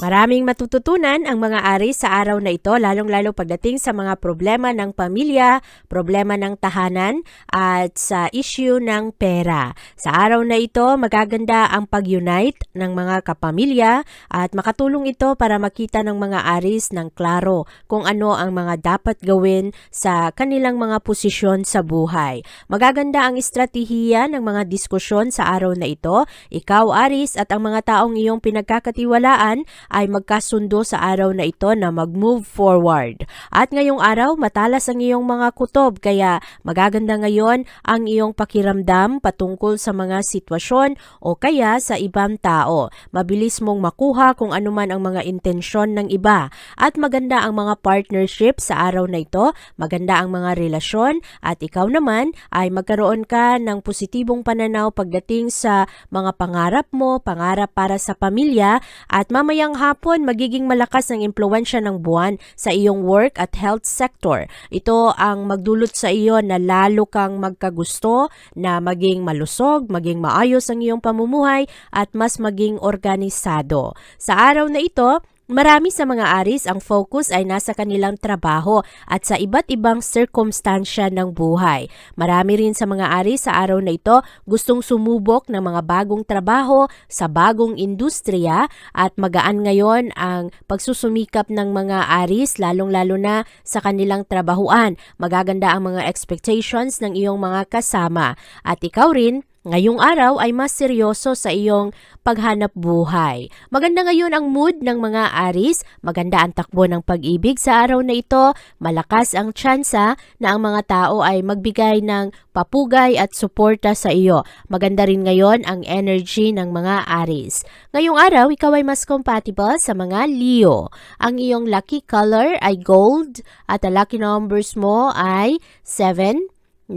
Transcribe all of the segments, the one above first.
Maraming matututunan ang mga ari sa araw na ito, lalong-lalo pagdating sa mga problema ng pamilya, problema ng tahanan, at sa issue ng pera. Sa araw na ito, magaganda ang pag-unite ng mga kapamilya at makatulong ito para makita ng mga aris ng klaro kung ano ang mga dapat gawin sa kanilang mga posisyon sa buhay. Magaganda ang estratehiya ng mga diskusyon sa araw na ito. Ikaw, Aris, at ang mga taong iyong pinagkakatiwalaan ay magkasundo sa araw na ito na mag-move forward. At ngayong araw, matalas ang iyong mga kutob kaya magaganda ngayon ang iyong pakiramdam patungkol sa mga sitwasyon o kaya sa ibang tao. Mabilis mong makuha kung ano man ang mga intensyon ng iba. At maganda ang mga partnership sa araw na ito, maganda ang mga relasyon at ikaw naman ay magkaroon ka ng positibong pananaw pagdating sa mga pangarap mo, pangarap para sa pamilya at mamayang hapon magiging malakas ang impluensya ng buwan sa iyong work at health sector. Ito ang magdulot sa iyo na lalo kang magkagusto na maging malusog, maging maayos ang iyong pamumuhay at mas maging organisado. Sa araw na ito, Marami sa mga aris ang focus ay nasa kanilang trabaho at sa iba't ibang sirkumstansya ng buhay. Marami rin sa mga aris sa araw na ito gustong sumubok ng mga bagong trabaho sa bagong industriya at magaan ngayon ang pagsusumikap ng mga aris lalong-lalo na sa kanilang trabahuan. Magaganda ang mga expectations ng iyong mga kasama at ikaw rin Ngayong araw ay mas seryoso sa iyong paghanap buhay. Maganda ngayon ang mood ng mga aris, maganda ang takbo ng pag-ibig sa araw na ito, malakas ang tsansa na ang mga tao ay magbigay ng papugay at suporta sa iyo. Maganda rin ngayon ang energy ng mga aris. Ngayong araw, ikaw ay mas compatible sa mga Leo. Ang iyong lucky color ay gold at ang lucky numbers mo ay 7, 9,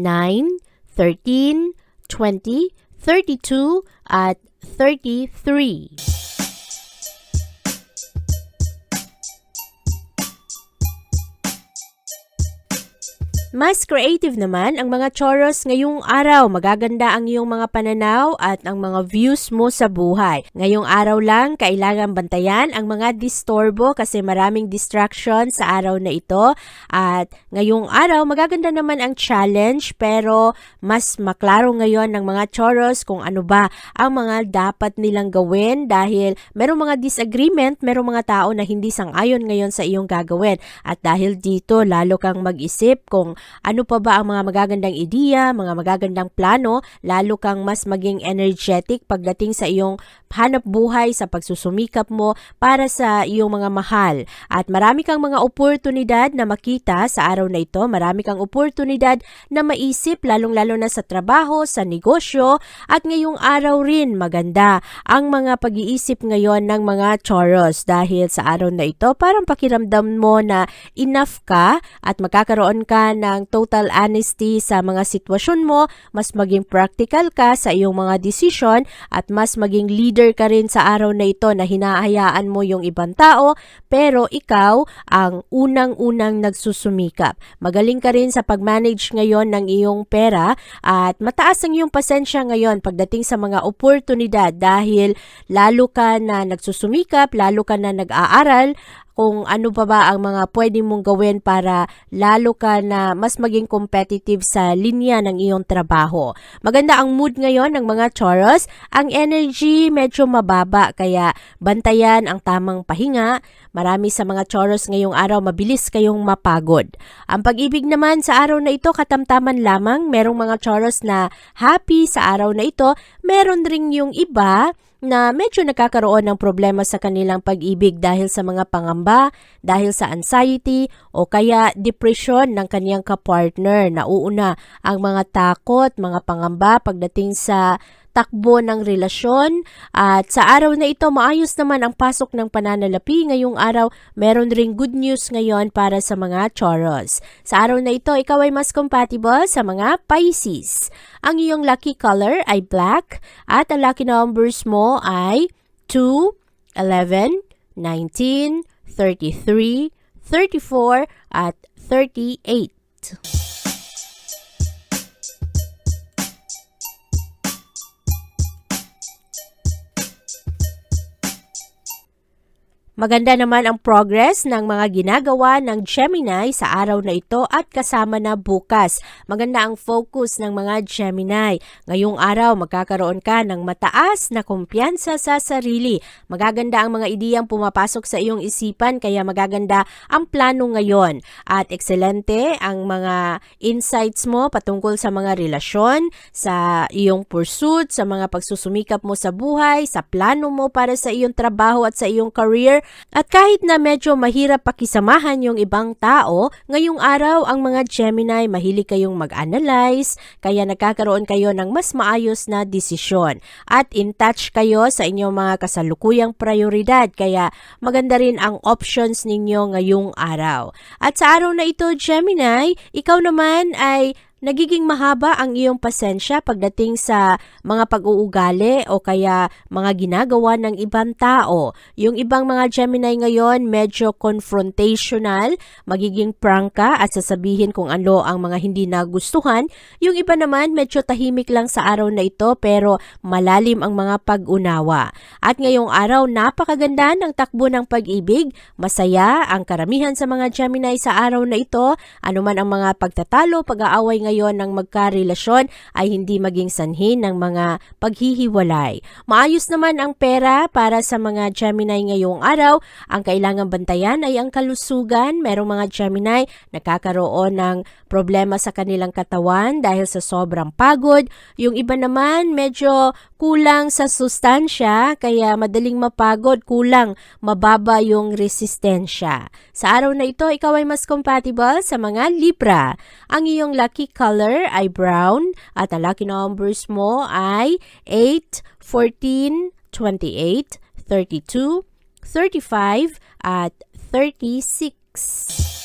13, 20, 32 at 33. Mas creative naman ang mga choros ngayong araw. Magaganda ang iyong mga pananaw at ang mga views mo sa buhay. Ngayong araw lang, kailangan bantayan ang mga distorbo kasi maraming distraction sa araw na ito. At ngayong araw, magaganda naman ang challenge pero mas maklaro ngayon ng mga choros kung ano ba ang mga dapat nilang gawin dahil merong mga disagreement, merong mga tao na hindi sang-ayon ngayon sa iyong gagawin. At dahil dito, lalo kang mag-isip kung ano pa ba ang mga magagandang ideya, mga magagandang plano, lalo kang mas maging energetic pagdating sa iyong hanap buhay, sa pagsusumikap mo para sa iyong mga mahal. At marami kang mga oportunidad na makita sa araw na ito, marami kang oportunidad na maisip, lalong-lalo na sa trabaho, sa negosyo, at ngayong araw rin maganda ang mga pag-iisip ngayon ng mga choros dahil sa araw na ito, parang pakiramdam mo na enough ka at magkakaroon ka ng total honesty sa mga sitwasyon mo, mas maging practical ka sa iyong mga desisyon at mas maging leader ka rin sa araw na ito na hinahayaan mo yung ibang tao pero ikaw ang unang-unang nagsusumikap. Magaling ka rin sa pag-manage ngayon ng iyong pera at mataas ang iyong pasensya ngayon pagdating sa mga oportunidad dahil lalo ka na nagsusumikap, lalo ka na nag-aaral, kung ano pa ba ang mga pwede mong gawin para lalo ka na mas maging competitive sa linya ng iyong trabaho. Maganda ang mood ngayon ng mga Taurus. Ang energy medyo mababa kaya bantayan ang tamang pahinga. Marami sa mga Taurus ngayong araw mabilis kayong mapagod. Ang pag-ibig naman sa araw na ito katamtaman lamang. Merong mga Taurus na happy sa araw na ito. Meron ring yung iba na medyo nakakaroon ng problema sa kanilang pag-ibig dahil sa mga pangamba, dahil sa anxiety o kaya depression ng kaniyang kapartner. Nauuna ang mga takot, mga pangamba pagdating sa takbo ng relasyon. At sa araw na ito maayos naman ang pasok ng pananalapi. Ngayong araw meron ring good news ngayon para sa mga Taurus sa araw na ito ikaw ay mas compatible sa mga Pisces. Ang iyong lucky color ay black at ang lucky numbers mo ay 2, 11, 19, 33, 34 at 38. Maganda naman ang progress ng mga ginagawa ng Gemini sa araw na ito at kasama na bukas. Maganda ang focus ng mga Gemini. Ngayong araw magkakaroon ka ng mataas na kumpiyansa sa sarili. Magaganda ang mga ideyang pumapasok sa iyong isipan kaya magaganda ang plano ngayon. At ekselente ang mga insights mo patungkol sa mga relasyon, sa iyong pursuit, sa mga pagsusumikap mo sa buhay, sa plano mo para sa iyong trabaho at sa iyong career at kahit na medyo mahirap pakisamahan yung ibang tao, ngayong araw ang mga Gemini mahilig kayong mag-analyze, kaya nagkakaroon kayo ng mas maayos na desisyon. At in touch kayo sa inyong mga kasalukuyang prioridad, kaya maganda rin ang options ninyo ngayong araw. At sa araw na ito, Gemini, ikaw naman ay nagiging mahaba ang iyong pasensya pagdating sa mga pag-uugali o kaya mga ginagawa ng ibang tao. Yung ibang mga Gemini ngayon medyo confrontational, magiging prangka at sasabihin kung ano ang mga hindi nagustuhan. Yung iba naman medyo tahimik lang sa araw na ito pero malalim ang mga pag-unawa. At ngayong araw napakaganda ng takbo ng pag-ibig, masaya ang karamihan sa mga Gemini sa araw na ito, anuman ang mga pagtatalo, pag-aaway ngayon ngayon ng magkarelasyon ay hindi maging sanhi ng mga paghihiwalay. Maayos naman ang pera para sa mga Gemini ngayong araw. Ang kailangang bantayan ay ang kalusugan. Merong mga Gemini nakakaroon ng problema sa kanilang katawan dahil sa sobrang pagod. Yung iba naman medyo kulang sa sustansya kaya madaling mapagod, kulang, mababa yung resistensya. Sa araw na ito, ikaw ay mas compatible sa mga Libra. Ang iyong lucky color ay brown at ang lucky numbers mo ay 8, 14, 28, 32, 35 at 36.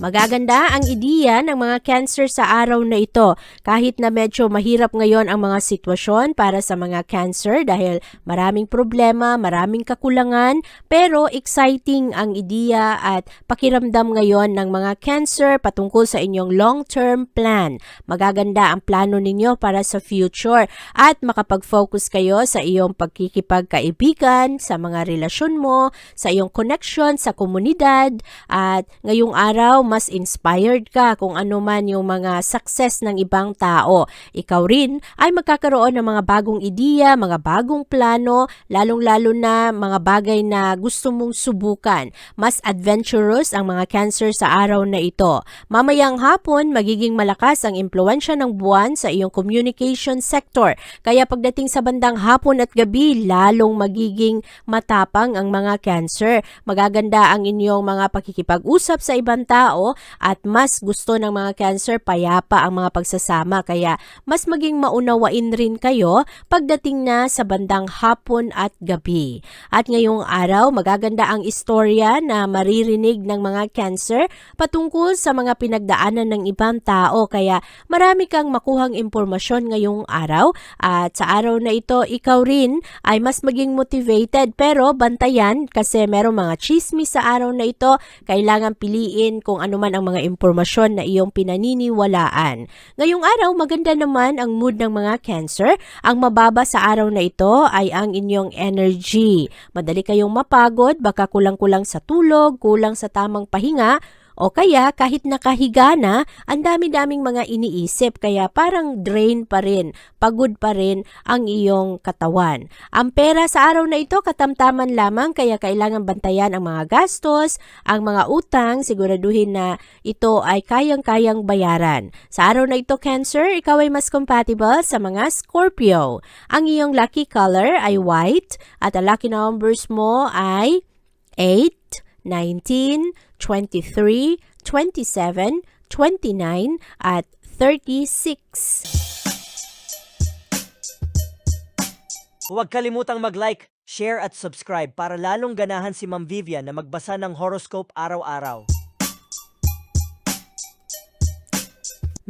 Magaganda ang ideya ng mga cancer sa araw na ito kahit na medyo mahirap ngayon ang mga sitwasyon para sa mga cancer dahil maraming problema, maraming kakulangan pero exciting ang ideya at pakiramdam ngayon ng mga cancer patungkol sa inyong long-term plan. Magaganda ang plano ninyo para sa future at makapag-focus kayo sa iyong pagkikipagkaibigan, sa mga relasyon mo, sa iyong connection sa komunidad at ngayong araw mas inspired ka kung ano man yung mga success ng ibang tao. Ikaw rin ay magkakaroon ng mga bagong ideya, mga bagong plano, lalong-lalo na mga bagay na gusto mong subukan. Mas adventurous ang mga cancer sa araw na ito. Mamayang hapon, magiging malakas ang impluensya ng buwan sa iyong communication sector. Kaya pagdating sa bandang hapon at gabi, lalong magiging matapang ang mga cancer. Magaganda ang inyong mga pakikipag-usap sa ibang tao at mas gusto ng mga cancer payapa ang mga pagsasama. Kaya mas maging maunawain rin kayo pagdating na sa bandang hapon at gabi. At ngayong araw, magaganda ang istorya na maririnig ng mga cancer patungkol sa mga pinagdaanan ng ibang tao. Kaya marami kang makuhang impormasyon ngayong araw. At sa araw na ito, ikaw rin ay mas maging motivated. Pero bantayan kasi merong mga chismis sa araw na ito, kailangan piliin kung ano ano man ang mga impormasyon na iyong pinaniniwalaan. Ngayong araw, maganda naman ang mood ng mga Cancer. Ang mababa sa araw na ito ay ang inyong energy. Madali kayong mapagod, baka kulang-kulang sa tulog, kulang sa tamang pahinga, o kaya kahit nakahiga na, ang dami-daming mga iniisip kaya parang drain pa rin, pagod pa rin ang iyong katawan. Ang pera sa araw na ito katamtaman lamang kaya kailangan bantayan ang mga gastos, ang mga utang, siguraduhin na ito ay kayang-kayang bayaran. Sa araw na ito, Cancer, ikaw ay mas compatible sa mga Scorpio. Ang iyong lucky color ay white at ang lucky numbers mo ay 8, 19, 23, 27, 29, at 36. Huwag kalimutang mag-like, share at subscribe para lalong ganahan si Ma'am Vivian na magbasa ng horoscope araw-araw.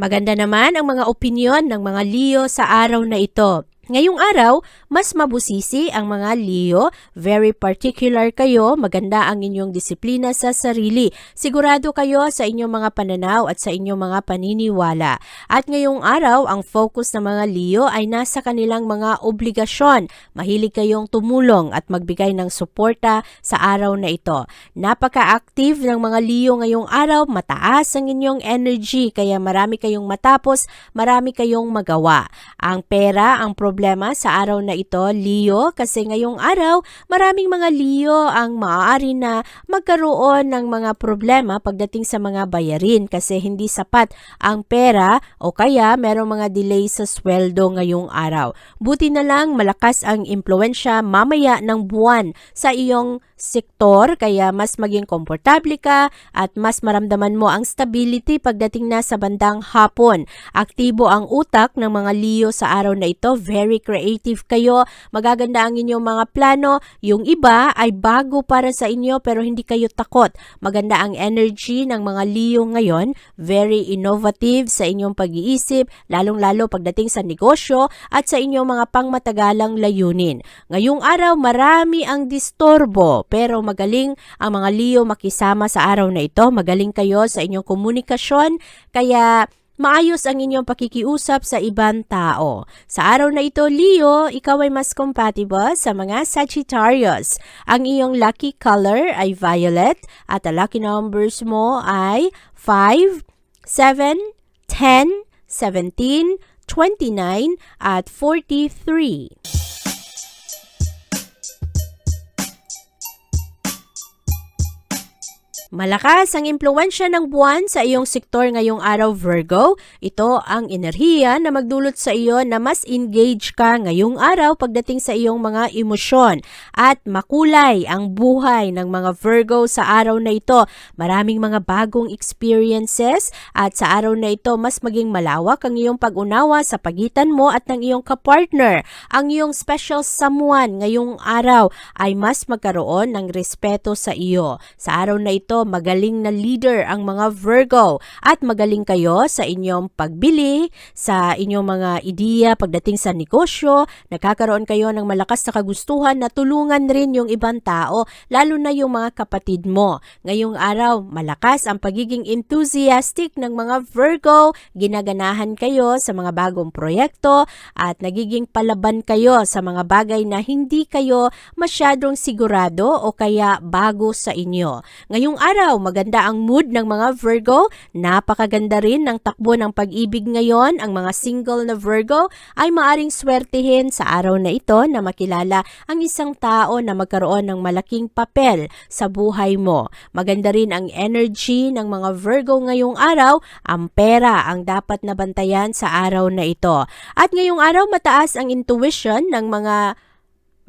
Maganda naman ang mga opinyon ng mga Leo sa araw na ito. Ngayong araw, mas mabusisi ang mga Leo, very particular kayo, maganda ang inyong disiplina sa sarili. Sigurado kayo sa inyong mga pananaw at sa inyong mga paniniwala. At ngayong araw, ang focus ng mga Leo ay nasa kanilang mga obligasyon. Mahilig kayong tumulong at magbigay ng suporta sa araw na ito. Napaka-active ng mga Leo ngayong araw, mataas ang inyong energy, kaya marami kayong matapos, marami kayong magawa. Ang pera, ang problema sa araw na ito, Leo, kasi ngayong araw, maraming mga Leo ang maaari na magkaroon ng mga problema pagdating sa mga bayarin kasi hindi sapat ang pera o kaya merong mga delay sa sweldo ngayong araw. Buti na lang malakas ang impluensya mamaya ng buwan sa iyong sektor kaya mas maging komportable ka at mas maramdaman mo ang stability pagdating na sa bandang hapon. Aktibo ang utak ng mga Leo sa araw na ito, very creative kayo, magaganda ang inyong mga plano, yung iba ay bago para sa inyo pero hindi kayo takot. Maganda ang energy ng mga Leo ngayon, very innovative sa inyong pag-iisip, lalong-lalo pagdating sa negosyo at sa inyong mga pangmatagalang layunin. Ngayong araw, marami ang distorbo pero magaling ang mga Leo makisama sa araw na ito. Magaling kayo sa inyong komunikasyon kaya maayos ang inyong pakikiusap sa ibang tao. Sa araw na ito, Leo, ikaw ay mas compatible sa mga Sagittarius. Ang iyong lucky color ay violet at ang lucky numbers mo ay 5, 7, 10, 17, 29 at 43. Malakas ang impluensya ng buwan sa iyong sektor ngayong araw Virgo. Ito ang enerhiya na magdulot sa iyo na mas engage ka ngayong araw pagdating sa iyong mga emosyon. At makulay ang buhay ng mga Virgo sa araw na ito. Maraming mga bagong experiences at sa araw na ito mas maging malawak ang iyong pag-unawa sa pagitan mo at ng iyong kapartner. Ang iyong special someone ngayong araw ay mas magkaroon ng respeto sa iyo. Sa araw na ito, magaling na leader ang mga Virgo at magaling kayo sa inyong pagbili, sa inyong mga ideya pagdating sa negosyo, nakakaroon kayo ng malakas na kagustuhan na tulungan rin yung ibang tao, lalo na yung mga kapatid mo. Ngayong araw, malakas ang pagiging enthusiastic ng mga Virgo, ginaganahan kayo sa mga bagong proyekto at nagiging palaban kayo sa mga bagay na hindi kayo masyadong sigurado o kaya bago sa inyo. Ngayong araw, maganda ang mood ng mga Virgo. Napakaganda rin ng takbo ng pag-ibig ngayon. Ang mga single na Virgo ay maaring swertihin sa araw na ito na makilala ang isang tao na magkaroon ng malaking papel sa buhay mo. Maganda rin ang energy ng mga Virgo ngayong araw. Ang pera ang dapat na bantayan sa araw na ito. At ngayong araw, mataas ang intuition ng mga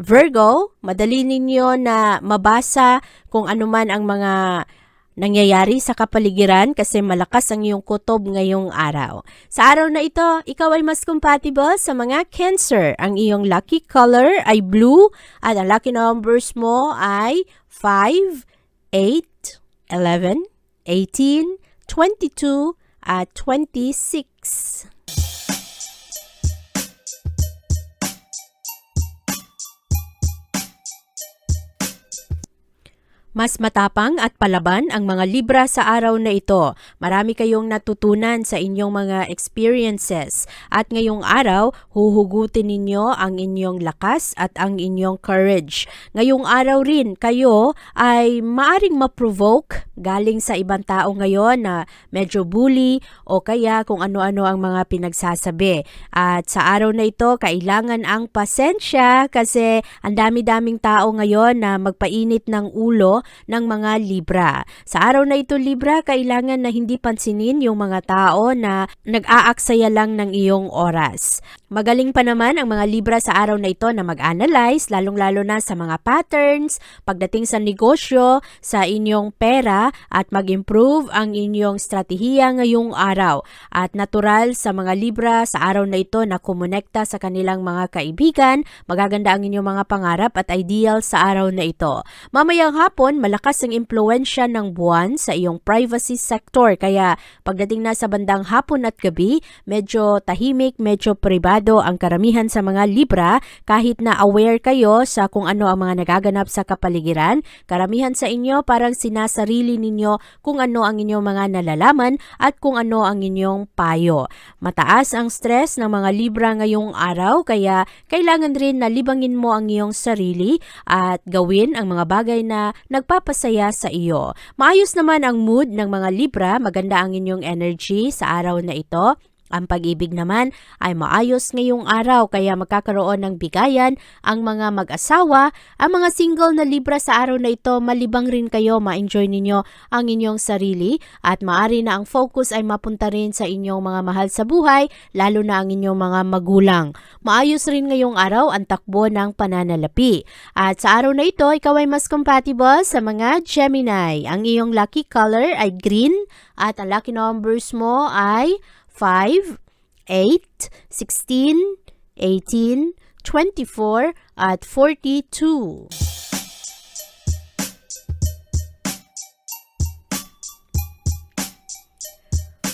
Virgo, madali ninyo na mabasa kung ano man ang mga nangyayari sa kapaligiran kasi malakas ang iyong kutob ngayong araw. Sa araw na ito, ikaw ay mas compatible sa mga Cancer. Ang iyong lucky color ay blue at ang lucky numbers mo ay 5, 8, 11, 18, 22 at 26. Mas matapang at palaban ang mga Libra sa araw na ito. Marami kayong natutunan sa inyong mga experiences. At ngayong araw, huhugutin ninyo ang inyong lakas at ang inyong courage. Ngayong araw rin, kayo ay maaring ma-provoke galing sa ibang tao ngayon na medyo bully o kaya kung ano-ano ang mga pinagsasabi. At sa araw na ito, kailangan ang pasensya kasi ang dami-daming tao ngayon na magpainit ng ulo ng mga Libra. Sa araw na ito, Libra, kailangan na hindi pansinin yung mga tao na nag-aaksaya lang ng iyong oras. Magaling pa naman ang mga Libra sa araw na ito na mag-analyze, lalong-lalo na sa mga patterns, pagdating sa negosyo, sa inyong pera, at mag-improve ang inyong strategiya ngayong araw. At natural sa mga Libra sa araw na ito na kumonekta sa kanilang mga kaibigan, magaganda ang inyong mga pangarap at ideal sa araw na ito. Mamayang hapon, malakas ang impluensya ng buwan sa iyong privacy sector. Kaya pagdating na sa bandang hapon at gabi, medyo tahimik, medyo pribado ang karamihan sa mga Libra kahit na aware kayo sa kung ano ang mga nagaganap sa kapaligiran. Karamihan sa inyo parang sinasarili ninyo kung ano ang inyong mga nalalaman at kung ano ang inyong payo. Mataas ang stress ng mga Libra ngayong araw kaya kailangan rin na libangin mo ang iyong sarili at gawin ang mga bagay na nagpapasaya sa iyo. Maayos naman ang mood ng mga Libra, maganda ang inyong energy sa araw na ito. Ang pag-ibig naman ay maayos ngayong araw kaya magkakaroon ng bigayan ang mga mag-asawa. Ang mga single na Libra sa araw na ito, malibang rin kayo, ma-enjoy ninyo ang inyong sarili at maari na ang focus ay mapunta rin sa inyong mga mahal sa buhay, lalo na ang inyong mga magulang. Maayos rin ngayong araw ang takbo ng pananalapi. At sa araw na ito, ikaw ay mas compatible sa mga Gemini. Ang iyong lucky color ay green at ang lucky numbers mo ay 5, 8, 16, 18, 24, at 42.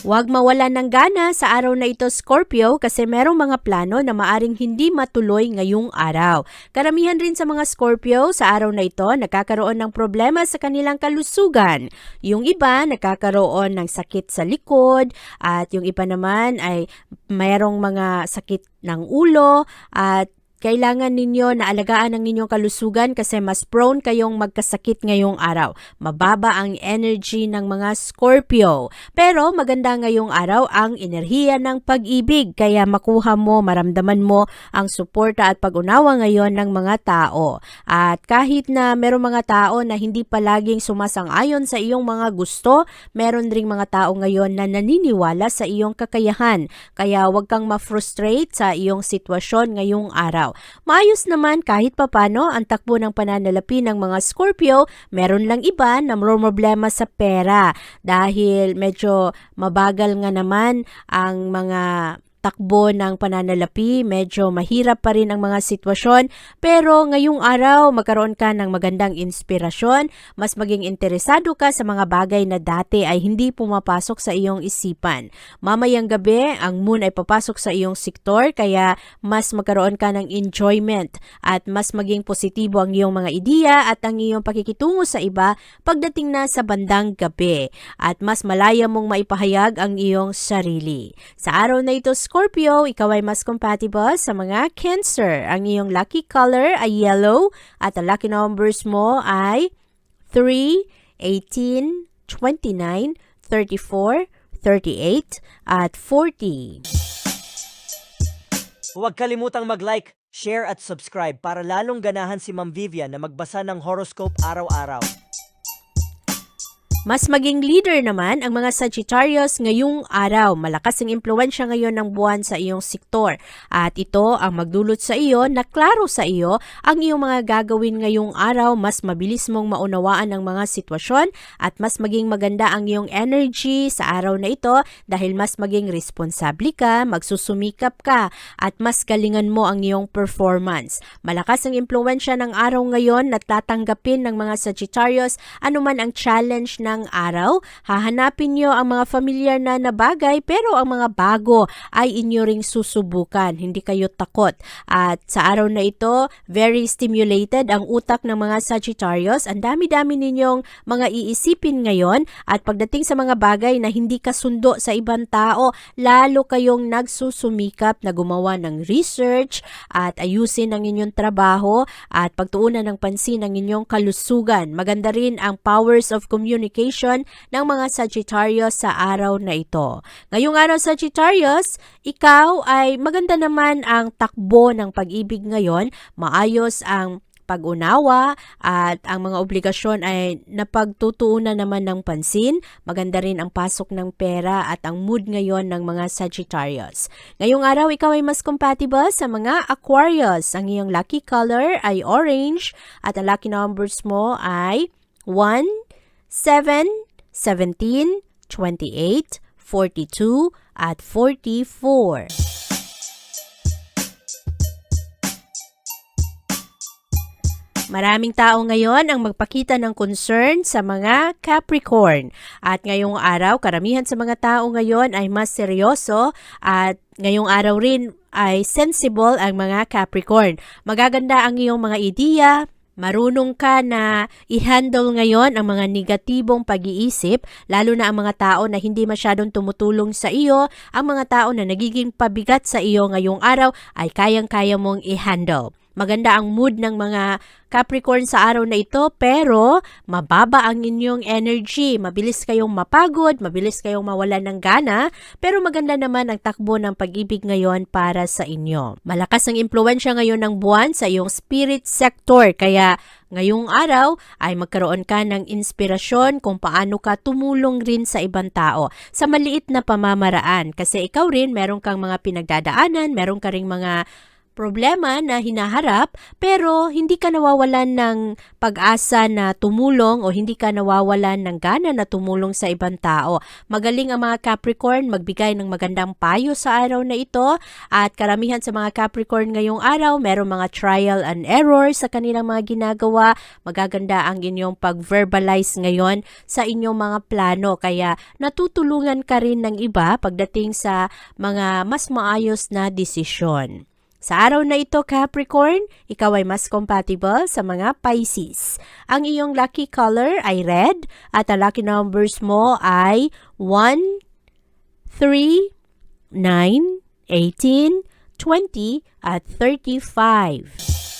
Huwag mawala ng gana sa araw na ito Scorpio kasi merong mga plano na maaring hindi matuloy ngayong araw. Karamihan rin sa mga Scorpio sa araw na ito nagkakaroon ng problema sa kanilang kalusugan. Yung iba nagkakaroon ng sakit sa likod at yung iba naman ay mayroong mga sakit ng ulo at kailangan ninyo na alagaan ang inyong kalusugan kasi mas prone kayong magkasakit ngayong araw. Mababa ang energy ng mga Scorpio. Pero maganda ngayong araw ang enerhiya ng pag-ibig kaya makuha mo, maramdaman mo ang suporta at pag-unawa ngayon ng mga tao. At kahit na meron mga tao na hindi palaging sumasang-ayon sa iyong mga gusto, meron ring mga tao ngayon na naniniwala sa iyong kakayahan. Kaya huwag kang ma-frustrate sa iyong sitwasyon ngayong araw. Maayos naman kahit papano ang takbo ng pananalapi ng mga Scorpio, meron lang iba na problema sa pera. Dahil medyo mabagal nga naman ang mga takbo ng pananalapi, medyo mahirap pa rin ang mga sitwasyon, pero ngayong araw magkaroon ka ng magandang inspirasyon, mas maging interesado ka sa mga bagay na dati ay hindi pumapasok sa iyong isipan. Mamayang gabi, ang moon ay papasok sa iyong sektor, kaya mas magkaroon ka ng enjoyment at mas maging positibo ang iyong mga ideya at ang iyong pakikitungo sa iba pagdating na sa bandang gabi at mas malaya mong maipahayag ang iyong sarili. Sa araw na ito, ikaw ay mas compatible sa mga Cancer. Ang iyong lucky color ay yellow at ang lucky numbers mo ay 3, 18, 29, 34, 38, at 40. Huwag kalimutang mag-like, share at subscribe para lalong ganahan si Ma'am Vivian na magbasa ng horoscope araw-araw. Mas maging leader naman ang mga Sagittarius ngayong araw. Malakas ang impluensya ngayon ng buwan sa iyong sektor. At ito ang magdulot sa iyo na klaro sa iyo ang iyong mga gagawin ngayong araw. Mas mabilis mong maunawaan ang mga sitwasyon at mas maging maganda ang iyong energy sa araw na ito dahil mas maging responsable ka, magsusumikap ka at mas galingan mo ang iyong performance. Malakas ang impluensya ng araw ngayon na tatanggapin ng mga Sagittarius anuman ang challenge ng ng araw. Hahanapin nyo ang mga familiar na na bagay pero ang mga bago ay inyo ring susubukan. Hindi kayo takot. At sa araw na ito, very stimulated ang utak ng mga Sagittarius. Ang dami-dami ninyong mga iisipin ngayon at pagdating sa mga bagay na hindi kasundo sa ibang tao, lalo kayong nagsusumikap na gumawa ng research at ayusin ang inyong trabaho at pagtuunan ng pansin ang inyong kalusugan. Maganda rin ang powers of communication ng mga Sagittarius sa araw na ito. Ngayong araw Sagittarius, ikaw ay maganda naman ang takbo ng pag-ibig ngayon, maayos ang pag-unawa at ang mga obligasyon ay napagtutuunan naman ng pansin. Maganda rin ang pasok ng pera at ang mood ngayon ng mga Sagittarius. Ngayong araw, ikaw ay mas compatible sa mga Aquarius. Ang iyong lucky color ay orange at ang lucky numbers mo ay 1, 7, 17, 28, 42, at 44. Maraming tao ngayon ang magpakita ng concern sa mga Capricorn. At ngayong araw, karamihan sa mga tao ngayon ay mas seryoso at ngayong araw rin ay sensible ang mga Capricorn. Magaganda ang iyong mga ideya, Marunong ka na i-handle ngayon ang mga negatibong pag-iisip, lalo na ang mga tao na hindi masyadong tumutulong sa iyo, ang mga tao na nagiging pabigat sa iyo ngayong araw ay kayang-kaya mong i-handle. Maganda ang mood ng mga Capricorn sa araw na ito pero mababa ang inyong energy. Mabilis kayong mapagod, mabilis kayong mawalan ng gana pero maganda naman ang takbo ng pag-ibig ngayon para sa inyo. Malakas ang impluensya ngayon ng buwan sa iyong spirit sector kaya ngayong araw ay magkaroon ka ng inspirasyon kung paano ka tumulong rin sa ibang tao sa maliit na pamamaraan kasi ikaw rin meron kang mga pinagdadaanan, meron ka ring mga problema na hinaharap pero hindi ka nawawalan ng pag-asa na tumulong o hindi ka nawawalan ng gana na tumulong sa ibang tao. Magaling ang mga Capricorn magbigay ng magandang payo sa araw na ito at karamihan sa mga Capricorn ngayong araw meron mga trial and error sa kanilang mga ginagawa. Magaganda ang inyong pag-verbalize ngayon sa inyong mga plano kaya natutulungan ka rin ng iba pagdating sa mga mas maayos na desisyon. Sa araw na ito, Capricorn, ikaw ay mas compatible sa mga Pisces. Ang iyong lucky color ay red at ang lucky numbers mo ay 1, 3, 9, 18, 20 at 35.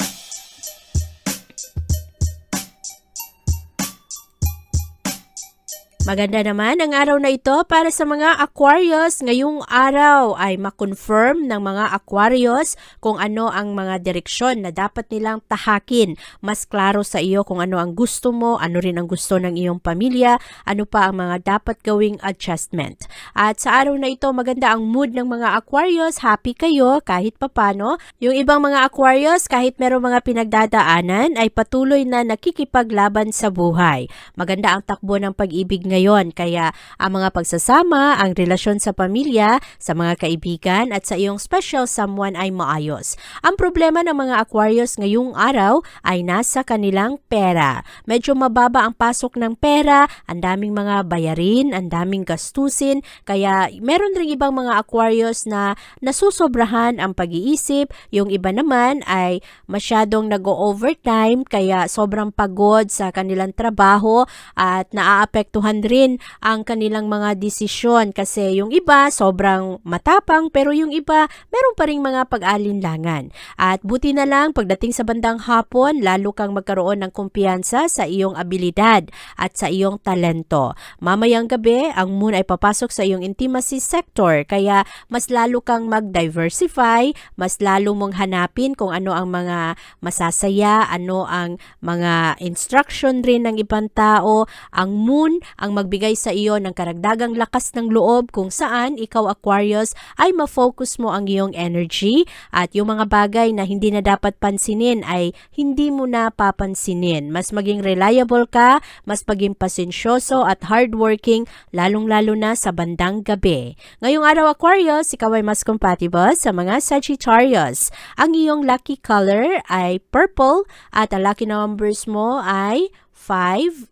Maganda naman ang araw na ito para sa mga Aquarius. Ngayong araw ay makonfirm ng mga Aquarius kung ano ang mga direksyon na dapat nilang tahakin. Mas klaro sa iyo kung ano ang gusto mo, ano rin ang gusto ng iyong pamilya, ano pa ang mga dapat gawing adjustment. At sa araw na ito, maganda ang mood ng mga Aquarius. Happy kayo kahit papano. Yung ibang mga Aquarius, kahit merong mga pinagdadaanan, ay patuloy na nakikipaglaban sa buhay. Maganda ang takbo ng pag-ibig ngayon. Kaya ang mga pagsasama, ang relasyon sa pamilya, sa mga kaibigan at sa iyong special someone ay maayos. Ang problema ng mga Aquarius ngayong araw ay nasa kanilang pera. Medyo mababa ang pasok ng pera, ang daming mga bayarin, ang daming gastusin, kaya meron rin ibang mga Aquarius na nasusobrahan ang pag-iisip, yung iba naman ay masyadong nag-overtime kaya sobrang pagod sa kanilang trabaho at naaapektuhan rin ang kanilang mga desisyon kasi yung iba sobrang matapang pero yung iba meron pa ring mga pag-alinlangan. At buti na lang pagdating sa bandang hapon lalo kang magkaroon ng kumpiyansa sa iyong abilidad at sa iyong talento. Mamayang gabi ang moon ay papasok sa iyong intimacy sector kaya mas lalo kang mag-diversify, mas lalo mong hanapin kung ano ang mga masasaya, ano ang mga instruction rin ng ibang tao. Ang moon ang magbigay sa iyo ng karagdagang lakas ng loob kung saan ikaw Aquarius ay ma-focus mo ang iyong energy at yung mga bagay na hindi na dapat pansinin ay hindi mo na papansinin. Mas maging reliable ka, mas maging pasensyoso at hardworking lalong-lalo na sa bandang gabi. Ngayong araw Aquarius, ikaw ay mas compatible sa mga Sagittarius. Ang iyong lucky color ay purple at ang lucky numbers mo ay 5,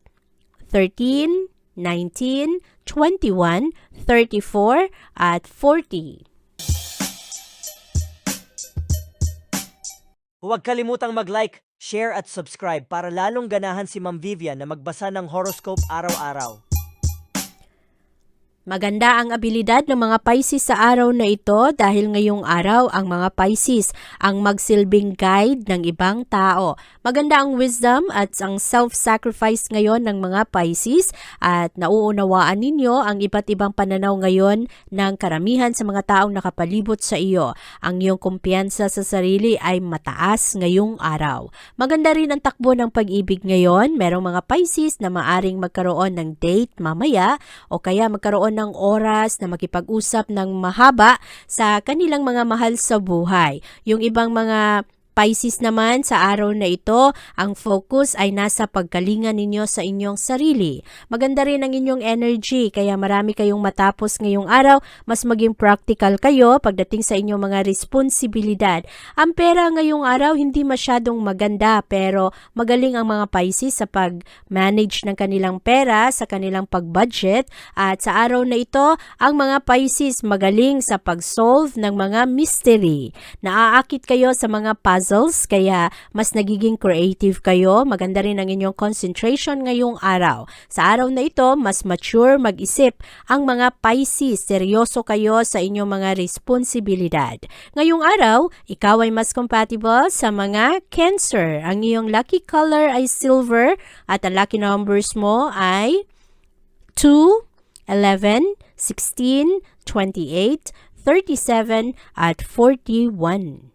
13, 19, 21, 34, at 40. Huwag kalimutang mag-like, share at subscribe para lalong ganahan si Ma'am Vivian na magbasa ng horoscope araw-araw. Maganda ang abilidad ng mga Pisces sa araw na ito dahil ngayong araw ang mga Pisces ang magsilbing guide ng ibang tao. Maganda ang wisdom at ang self-sacrifice ngayon ng mga Pisces at nauunawaan ninyo ang iba't ibang pananaw ngayon ng karamihan sa mga taong nakapalibot sa iyo. Ang iyong kumpiyansa sa sarili ay mataas ngayong araw. Maganda rin ang takbo ng pag-ibig ngayon. Merong mga Pisces na maaring magkaroon ng date mamaya o kaya magkaroon ng oras na makipag-usap ng mahaba sa kanilang mga mahal sa buhay. Yung ibang mga Pisces naman sa araw na ito, ang focus ay nasa pagkalinga ninyo sa inyong sarili. Maganda rin ang inyong energy kaya marami kayong matapos ngayong araw, mas maging practical kayo pagdating sa inyong mga responsibilidad. Ang pera ngayong araw hindi masyadong maganda pero magaling ang mga Pisces sa pag-manage ng kanilang pera, sa kanilang pag-budget at sa araw na ito, ang mga Pisces magaling sa pag-solve ng mga mystery. Naaakit kayo sa mga puzzles kaya mas nagiging creative kayo. Maganda rin ang inyong concentration ngayong araw. Sa araw na ito, mas mature mag-isip ang mga Pisces. Seryoso kayo sa inyong mga responsibilidad. Ngayong araw, ikaw ay mas compatible sa mga Cancer. Ang iyong lucky color ay silver at ang lucky numbers mo ay 2, 11, 16, 28, 37 at 41.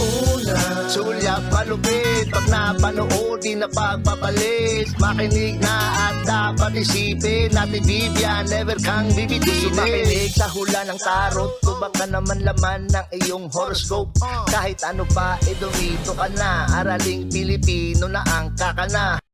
Una, sulyak malupit Pag napanood, di na pagpapalit. Makinig na at dapat isipin Ate Vivian, never kang bibitinin makinig sa hula ng tarot Tubak ka naman laman ng iyong horoscope. Kahit ano pa, eh dumito ka na. Araling Pilipino na ang kakana